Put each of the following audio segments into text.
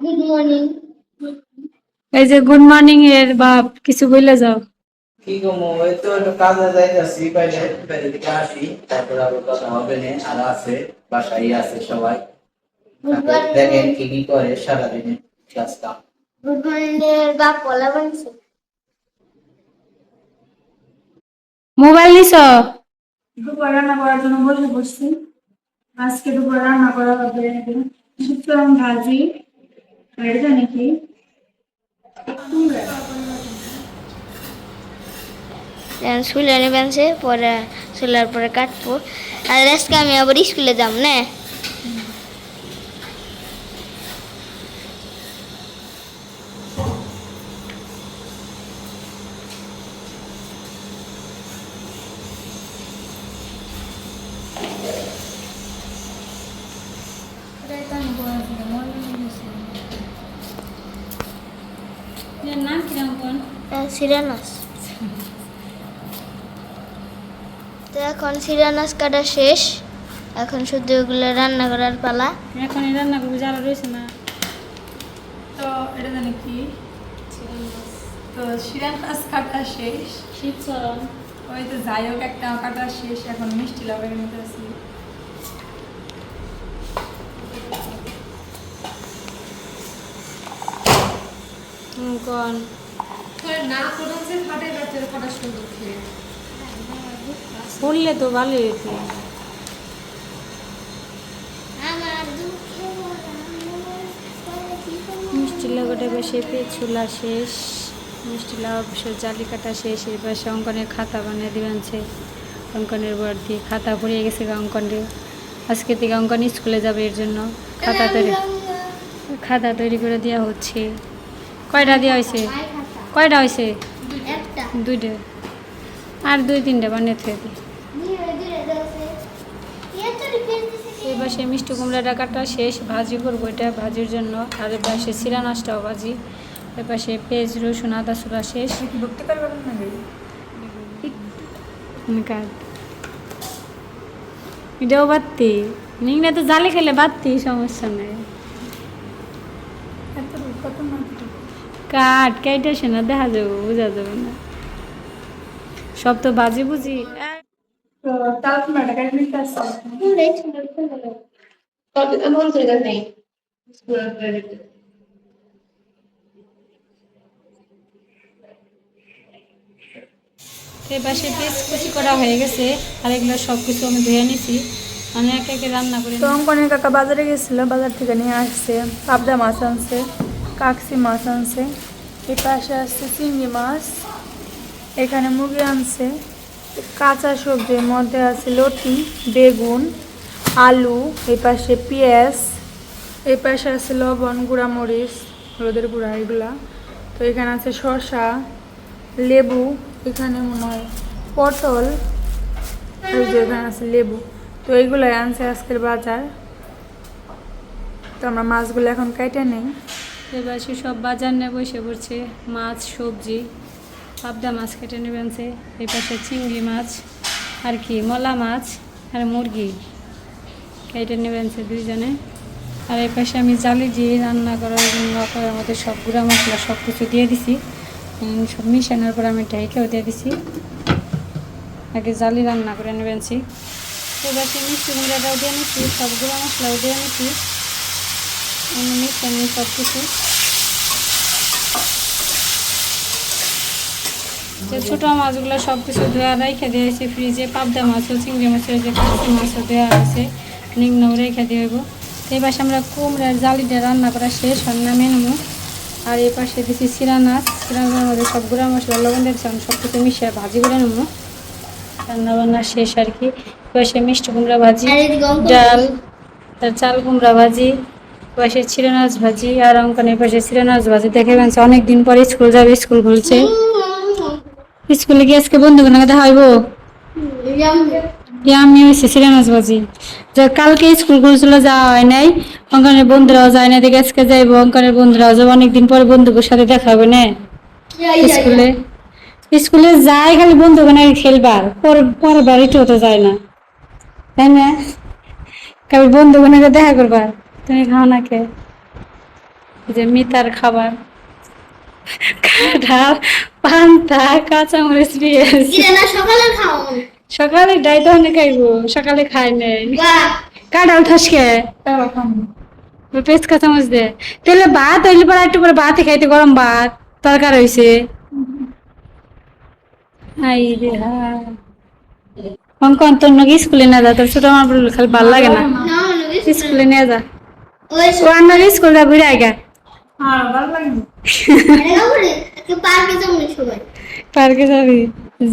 Good morning এই যে good morning এর বাপ কিছু বলে যাও। কি কমো ওই তো একটু কাজে যাইতেছি বাইরে বাইরে দিকে আসি তারপর আবার কথা হবে না আর আছে বাসায় আছে সবাই। দেখেন কি কি করে সারাদিনে কাজ কাম গুড মর্নিং এর বাপ পলা বানছে মোবাইল নিছ? দুপুর রান্না করার জন্য বসে বসছি আজকে দুপুর রান্না করা হবে ভাজি। স্কুলে বানছে পরে সোলার পরে কাটবো আর আজকে আমি আবার স্কুলে যাব না কিরম কোন সিরানাস তো এখন সিরানাস কাটা শেষ। এখন শুধু ওগুলো রান্না করার পালা। এখন এই রান্না করব যারা রয়েছে না তো এটা জানি কি? তো মাছ কাটা শেষ। শীতচরণ ওই তো যাই হোক একটা কাটা শেষ। এখন মিষ্টি লাভের মধ্যে আছি। পড়লে তো আমার দুঃখে মিষ্টি লগটে বসে পেছুলা শেষ। মিষ্টি লাউ জালি কাটা শেষ। এই পাশে অঙ্কনের খাতা বানিয়ে দিবেনছে অঙ্কনের বোর্ড দিয়ে খাতা পড়িয়ে গেছে গা অঙ্কনের আজকে থেকে অঙ্কন স্কুলে যাবে এর জন্য। খাতা তৈরি খাতা তৈরি করে দেওয়া হচ্ছে। কয়টা দেওয়া হয়েছে? কয়টা হয়েছে একটা। দুইটা। আর দুই তিনটা বানিয়ে থেকে পাশে মিষ্টি কুমড়াটা কাটা শেষ ভাজি করব এটা ভাজির জন্য। আর এ পাশে সিরা নাচটাও ভাজি। এ পাশে পেঁয়াজ রসুন আদা সুরা শেষ। এটাও বাত্তি নিংড়া তো জালে খেলে বাত্তি সমস্যা নেই এত কত মাত্র কেটে আসে না দেখা যাবে, বোঝা যাবে না। সব তো বাজি বুঝি। তো তাল কুমড়াটা কেটে নিতে আসছে এই পাশে পেঁয়াজ কুচি করা হয়ে গেছে, আর এগুলো সব কিছু আমি ধুয়ে নিছি। আমি একে একে রান্না করে তো অঙ্কনের কাকা বাজারে গেছিল, বাজার থেকে নিয়ে আসছে, পাবদা মাছ আনছে। কাকসি মাছ আনছে। এই পাশে আসছে চিংড়ি মাছ। এখানে মুরগি আনছে। কাঁচা সবজির মধ্যে আছে লটি বেগুন, আলু এই পাশে পেঁয়াজ এই পাশে আছে লবণ, গুঁড়া মরিচ, হলুদের গুঁড়া এগুলা। তো এখানে আছে শসা, লেবু, এখানে মনে হয় পটল, এই যে এখানে আছে লেবু। তো এইগুলাই আনছে আজকের বাজার। তো আমরা মাছগুলো এখন কেটে নেই। এবার সে সব বাজার নিয়ে বসে পড়ছে। মাছ, সবজি, পাবদা মাছ কেটে নেবেনছে এই পাশে চিংড়ি মাছ, আর কি, মলা মাছ আর মুরগি কেটে নেবেনছে দুইজনে। আর এই পাশে আমি জালি দিয়ে রান্না করার জন্য করার মধ্যে সব গুঁড়া মশলা সব কিছু দিয়ে দিছি। সব মিশানোর পর আমি ঢেকেও দিয়ে দিছি। আগে জালি রান্না করে নেবেনছি এবার সে মিষ্টি মুড়াটাও দিয়ে নিচ্ছি সব গুঁড়া মশলাও দিয়ে নিচ্ছি আমি মিশানি সব কিছু। যে ছোটো মাছগুলো সব কিছু ধোয়া রেখে দিয়েছি ফ্রিজে পাবদা মাছও চিংড়ি মাছের যে কাঁচি মাছও দেওয়া আছে নিগ্নও রেখে দিব। তো এই পাশে আমরা কুমড়ার জালিটা রান্না করা শেষ রান্না মেনু। আর এই পাশে দিচ্ছি সিরা নাচ সিরা নাচের মধ্যে সব গুঁড়া মশলা লবণ দিয়েছি আমি সব কিছু মিশিয়ে ভাজি করে নেব। রান্না বান্না শেষ আর কি। পাশে মিষ্টি কুমড়া ভাজি ডাল তার চাল কুমড়া ভাজি পাশে চিরানাজ ভাজি আর অঙ্কনের পাশে চিরানাজ ভাজি দেখে গেছে অনেকদিন পরে স্কুল যাবে, স্কুল খুলছে। স্কুলে গিয়ে আজকে বন্ধু কোনো দেখা হইব? আমি হয়েছে চিরানাজ ভাজি যে, কালকে স্কুল খুলছিল, যাওয়া হয় নাই। অঙ্কনের বন্ধুরাও যায় না দেখে আজকে যাইবো। অঙ্কনের বন্ধুরাও যাব, অনেকদিন পরে বন্ধুদের সাথে দেখা হবে, না? স্কুলে। স্কুলে যায়, খালি বন্ধু মানে খেলবার। পরে বাড়িতেও তো যায় না। তাই না? কাল বন্ধু বোনকে দেখা করবার। তুমি খাও না কে যে মিতার খাবার কাঁঠাল পান্তা কাঁচামরিচ পেঁয়াজ সকালে খাও সকালে অনেক খাইবো সকালে খাই নাই কাঁঠাল ঠাসকে পেঁয়াজ কাঁচামরিচ দে তাহলে ভাত হইলে পরে একটু করে ভাতই খাইতে গরম ভাত তরকার হয়েছে আই রে হা নাকি স্কুলে না যা তোর ছোট আমার খালি ভালো লাগে না না স্কুলে নিয়ে যা ওই স্কুল যা ঘুরে আইগা হ্যাঁ ভালো লাগে পার্কে যাব? সবাই পার্কে যাবি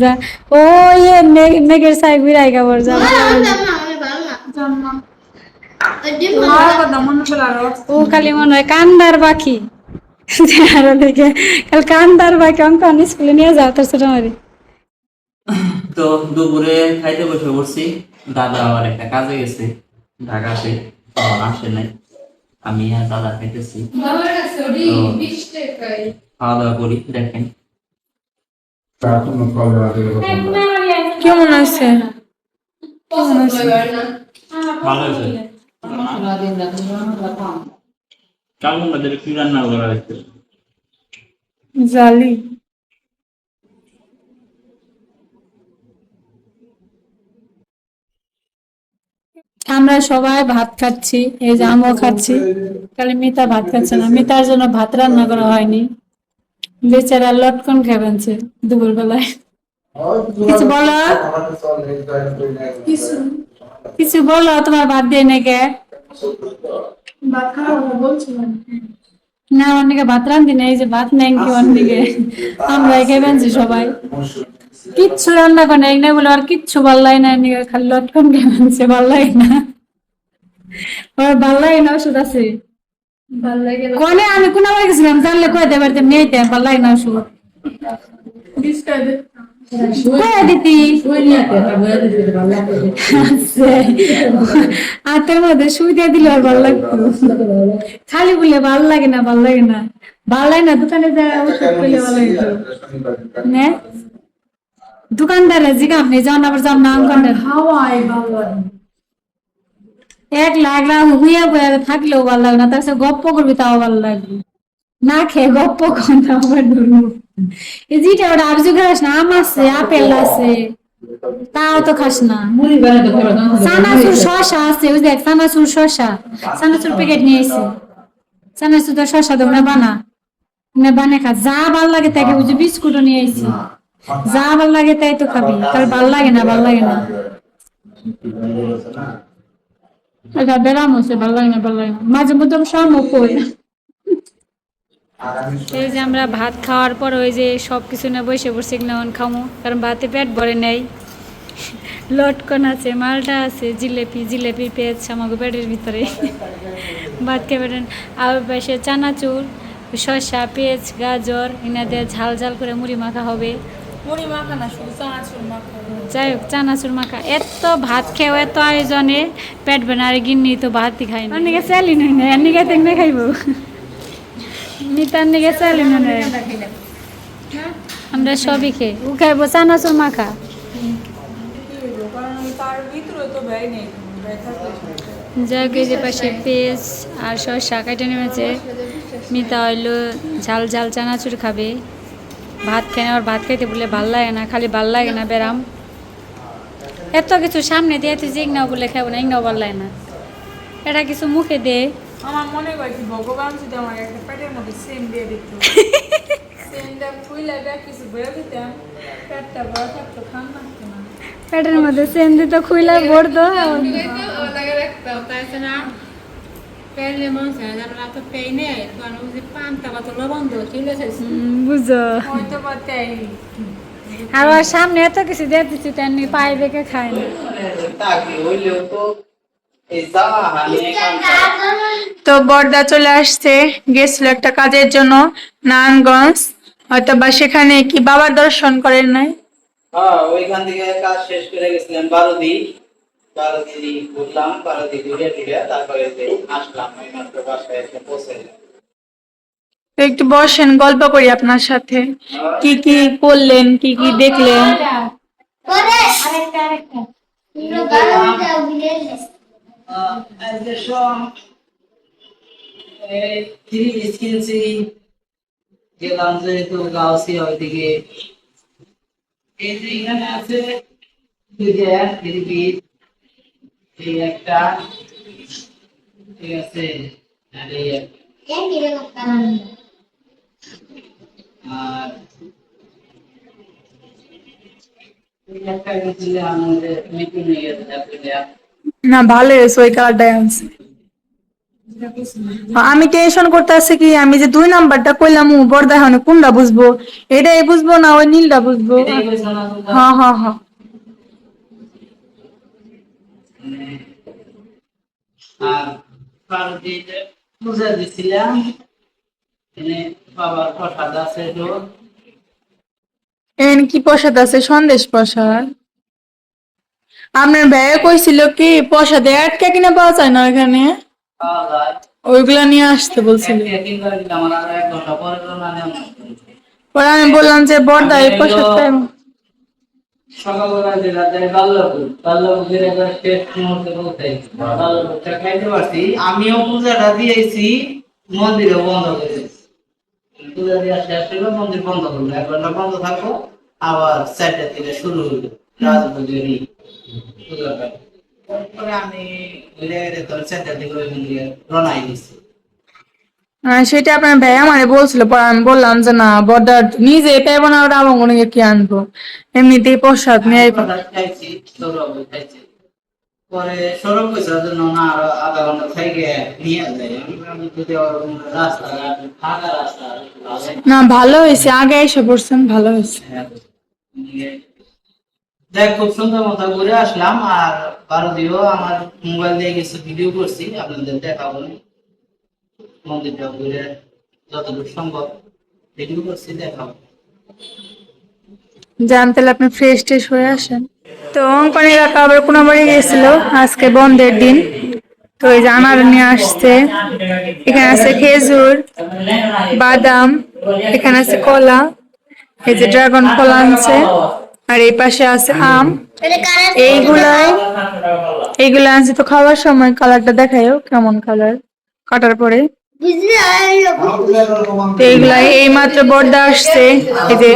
যা। ও ইয়ে মেঘ- মেঘের সাই ঘুরে আইগা বর যা মনে আরও ও খালি মনে হয় কান্দার বাকি চেহারা দেখে। খালি কান্দার বাকি অঙ্কন স্কুলে নিয়ে যাও তোর ছোট মারি। তো দুপুরে খাইতে বসে পড়ছি। দাদা আবার একটা কাজে গেছে ঢাকাতে আসে নাই। আমি আর দাদা খাইতেছি। খাওয়া দাওয়া করি দেখেন কেমন আছে? কেমন জালি। আমরা সবাই ভাত খাচ্ছি এই যে আমিও খাচ্ছি। খালি মিতা ভাত খাচ্ছে না। মিতার জন্য ভাত রান্না করা হয়নি। বেচারা লটকন খাবেনছে দুপুর বেলায় কিছু বলো? কিছু বলো? তোমার ভাত দিয়ে নাকি? না। অনেকে ভাত রান্ধি না এই যে ভাত নেই কি অনেকে আমরা খেবেনছি সবাই। কিচ্ছু রান্না করে নাই না বলে আর কিচ্ছু ভালো লাগে না খালি লটকন খেবেনছে ভালো লাগে না। ওর ভালো লাগে না ওষুধ আছে। কোনে আমি কোন আবার গেছিলাম জানলে কয়ে দেবার ভালো লাগে না ওষুধ। হাতের মধ্যে সুই দিয়ে দিলে আর ভালো লাগতো। খালি বলে ভালো লাগে না ভালো লাগে না। ভালো লাগে না দোকানে যা ওষুধ পেলে ভালো লাগতো। নে? দোকানদারে জিগাম নেই যান আবার হাওয়াই ভালো এক লাখ হুইয়া বইয়া থাকলেও ভালো লাগে না তার সাথে গপ্প করবি তাও ভালো লাগবে না খেয়ে গপ্প করতে আবার ধরবো। এই যেটা ওটা আবজু খাস না আম আছে আপেল আছে তাও তো খাস না। সানাসুর শশা আছে ওই দেখ সানাসুর শশা সানাসুর প্যাকেট নিয়ে এসে সানাসুর তো শশা দেবো না বানা না বানা খা যা ভালো লাগে তাকে বুঝি বিস্কুটও নিয়ে এসেছি যা ভালো লাগে তাই তো খাবি। তার ভালো লাগে না ভালো লাগে না। এটা বেরাম হচ্ছে ভালো লাগে না ভালো লাগে না। মাঝে মধ্যে শামও কই এই যে আমরা ভাত খাওয়ার পর ওই যে সব কিছু না বসে বসে নেওয়ান খামো। কারণ ভাতে পেট ভরে নেই। লটকন আছে মালটা আছে জিলেপি জিলেপি পেঁয়াজ আমাকে পেটের ভিতরে। ভাত খেয়ে আর পাশে চানাচুর শসা পেঁয়াজ গাজর এনে দিয়ে ঝাল ঝাল করে মুড়ি মাখা হবে। যাই হোক চানাচুর মাখা। এত ভাত খেয়েও এত আয়োজনে পেট আর গিন্নি তো ভাতই খাই না। নিকে চালি নই না এর নিকে তেমনি খাইব। নিতার নিকে চালি নই না। আমরা সবই খেয়ে। ও খাইবো চানাচুর মাখা। যাই হোক যে পাশে পেঁয়াজ আর শসা কাটে নেমেছে। মিতা হইল ঝাল ঝাল চানাচুর খাবে। ভাত খেয়ে আর ভাত খাইতে বলে ভালো লাগে না খালি ভালো লাগে না বেরাম এত কিছু সামনে দিয়ে তুই জিগনাও বলে খাব না ইংনাও ভালো লাগে না। এটা কিছু মুখে দে। আমার মনে হয় কি ভগবান যদি আমার একটা পেটের মধ্যে সেম দিয়ে দিত। সেমটা ফুইলে ব্যাগ কিছু বয়ে দিতাম পেটটা বড় থাকতো খান লাগতো না। পেটের মধ্যে সেন দিত খুইলা ভরতো। বা তাই আর ওর সামনে এত কিছু দিচ্ছি তেমনি পায়ে দেখে খায় না তো বর্দা চলে আসছে গেছিল একটা কাজের জন্য নারায়ণগঞ্জ। হয়তো বা সেখানে কি বাবার দর্শন করেন নাই? হ্যাঁ ওইখান থেকে কাজ শেষ করে গেছিলাম বারো দিন ঘুরলাম ঘুরে তারপরে যে আসলাম বাসায় এসে পৌঁছে একটু বসেন গল্প করি আপনার সাথে। কি কি করলেন কি কি দেখলেন? গেলাম যেহেতু গাউসি ওইদিকে। এই যে এখানে আছে এই একটা ঠিক আছে? আর এই আর না ভালো হয়েছে ওই কালারটাই আনছে। আমি টেনশন করতে আসছি কি আমি যে দুই নাম্বারটা কইলাম বড় দেখা কোনটা বুঝব? এটাই বুঝব না ওই নীলটা বুঝব? হ্যাঁ হ্যাঁ হ্যাঁ। আর পার্বতীতে পূজা দিছিলাম এনে বাবার প্রসাদ আছে তো। এখানে কি প্রসাদ আছে? সন্দেশ প্রসাদ। আপনার ভাইয়া কইছিল কি প্রসাদে আটকা কিনা পাওয়া যায় না এখানে ওইগুলা নিয়ে আসতে বলছিল। পরে আমি বললাম যে বড়দা এই প্রসাদটা সকালবেলা যে বাল্যপুর বাল্যপুরের একবার আমিও পূজাটা দিয়েছি মন্দিরে বন্ধ করে দিয়েছি। পূজা দেওয়া শেষ হলো মন্দির বন্ধ করল। এক ঘণ্টা বন্ধ থাকব আবার চারটা থেকে শুরু হলো পূজাটা। তারপরে আমি ঘুরে ঘুরে তোর চারটা থেকে ওই মন্দিরে রনাই আহ, সেটা আপনার ভাইয়া মানে বলছিল পরে আমি বললাম যে না বড়দা নিজে পেবো না ওটা আমার কোনো কি আনব? এমনিতেই প্রসাদ নিয়ে পরে কইসার জন্য না আরও আধা ঘণ্টা থেকে নিয়ে ফাঁকা রাস্তা না ভালো হয়েছে আগে এসে পড়ছেন ভালো হয়েছে। হ্যাঁ, দেখ খুব সুন্দর মতো ঘুরে আসলাম আর ভারতীয় আমার মোবাইল দিয়ে কিছু ভিডিও করছি আপনাদের দেখাবো। না। মন্দিরটা ঘুরে যতটুকু সম্ভব ভিডিও করছি দেখাবো যান তাহলে আপনি ফ্রেশ ট্রেশ হয়ে আসেন। তো অঙ্কন এলাকা আবার কোনো বাড়ি গেছিল, আজকে বন্ধের দিন। তো এই যে নিয়ে আসছে, এখানে আছে খেজুর, বাদাম, এখানে আছে কলা, এই যে ড্রাগন ফল আনছে, আর এই পাশে আছে আম। এইগুলাই এইগুলা আনছে তো খাওয়ার সময় কালারটা দেখায়ও কেমন কালার কাটার পরে তো এইগুলা এই মাত্র বর্দা আসছে এই যে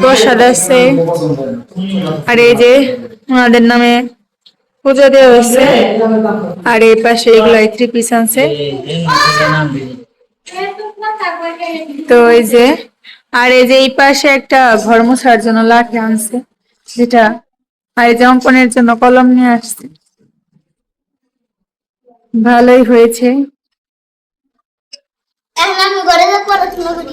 প্রসাদ আছে আর এই যে ওনাদের নামে পূজা দেওয়া হয়েছে আর এই পাশে এগুলা থ্রি পিস আনছে। তো এই যে আর এই যে এই পাশে একটা ঘর মোছার জন্য লাঠি আনছে যেটা আর এই যে অঙ্কনের জন্য কলম নিয়ে আসছে। ভালোই হয়েছে। এখন আমি ঘরে যাব পড়াশোনা করি